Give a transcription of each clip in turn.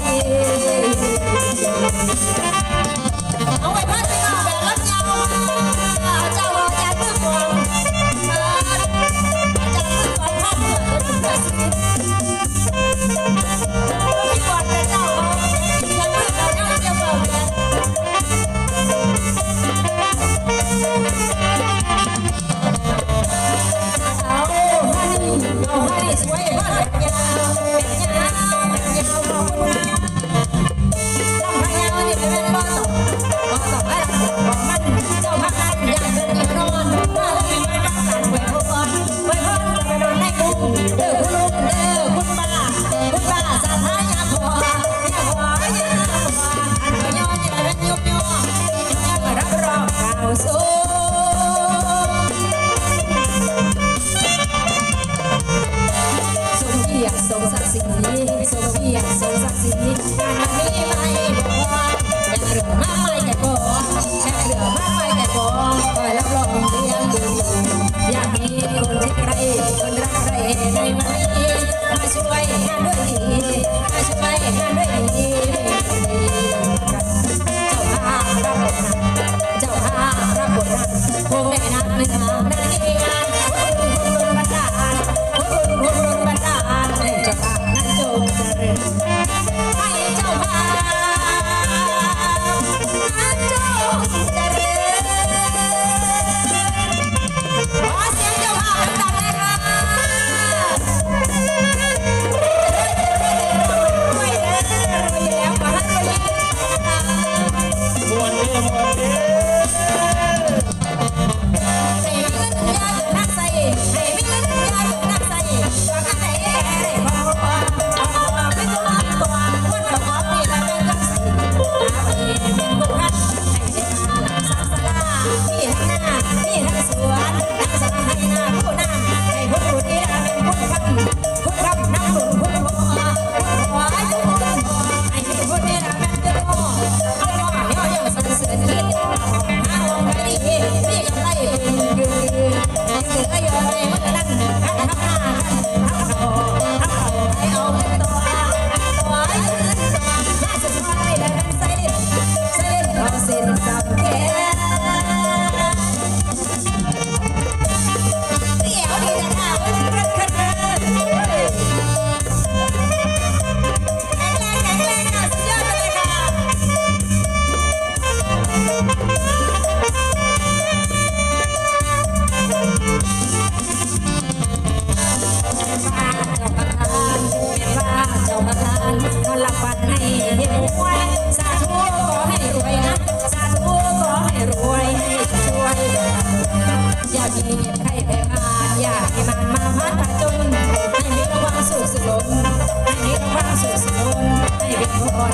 I'm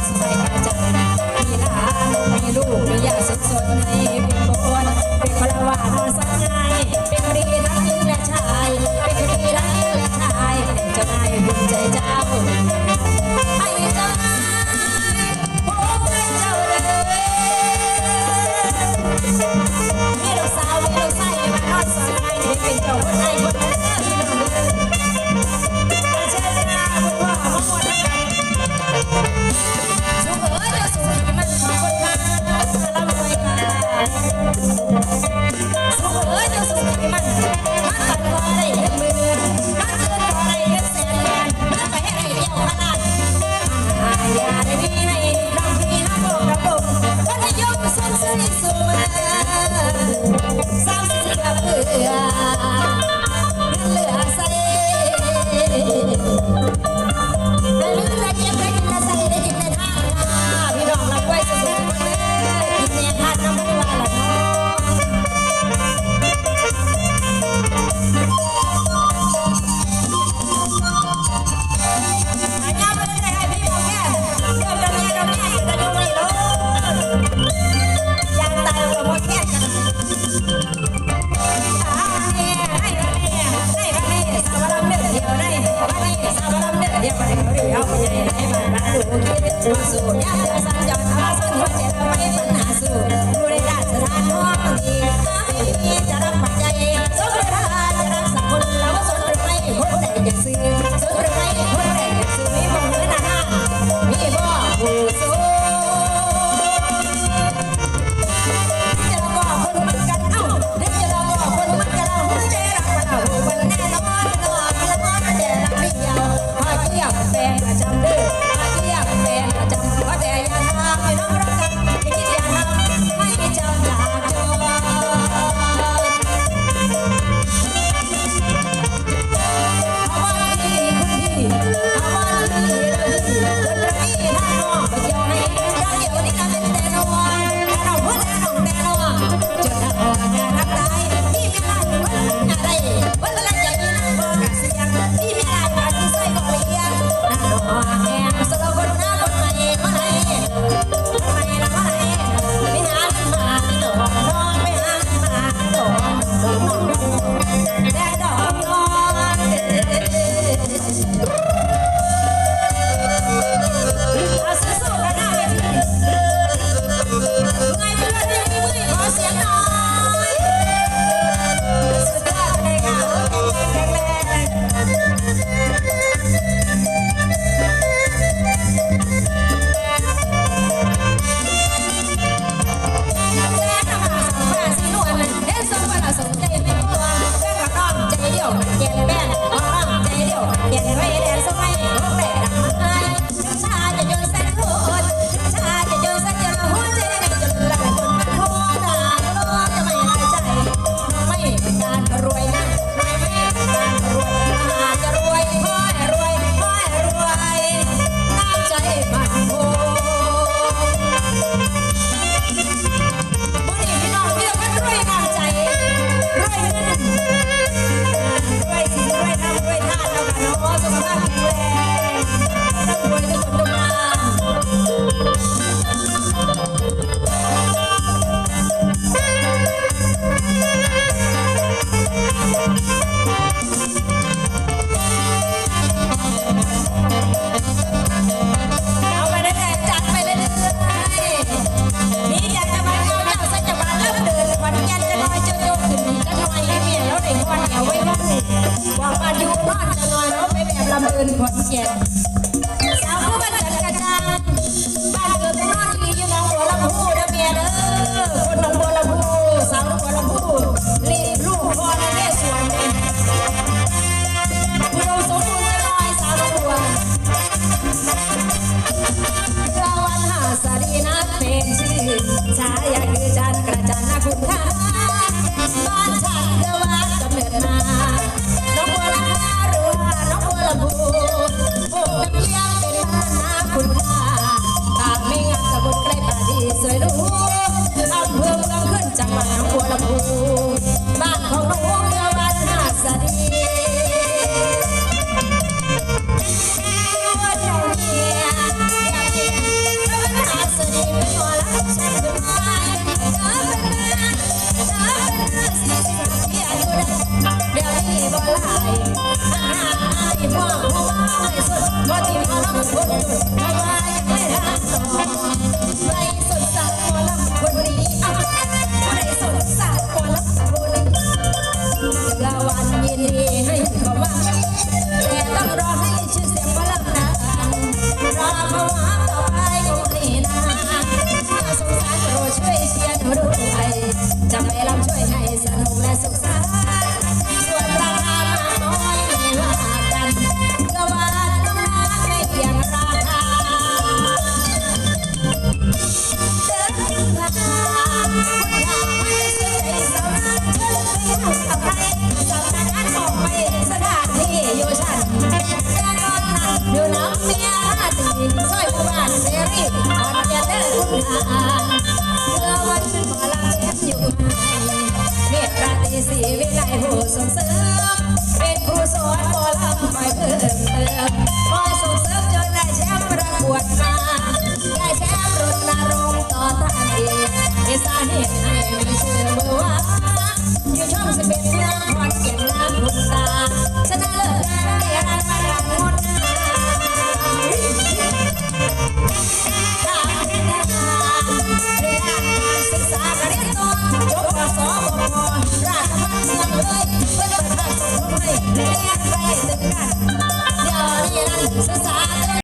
สใส่กาจนามีหลานมีลูกมียาสดสดในเป็นคเป็นพลวาทสักไงเป็นคนดีทั้งหญิงและชาย เป็นคนดีทั้หและชายจ้านายภูใจเจ้าให้เจ้านเจ้าวีลูสาวีลูายมานอนสอนนายเป็นเจ้าคนไทย มาสู่ยาสัญญาณมาสู่เจริญ Yeah. I am used hey, hey,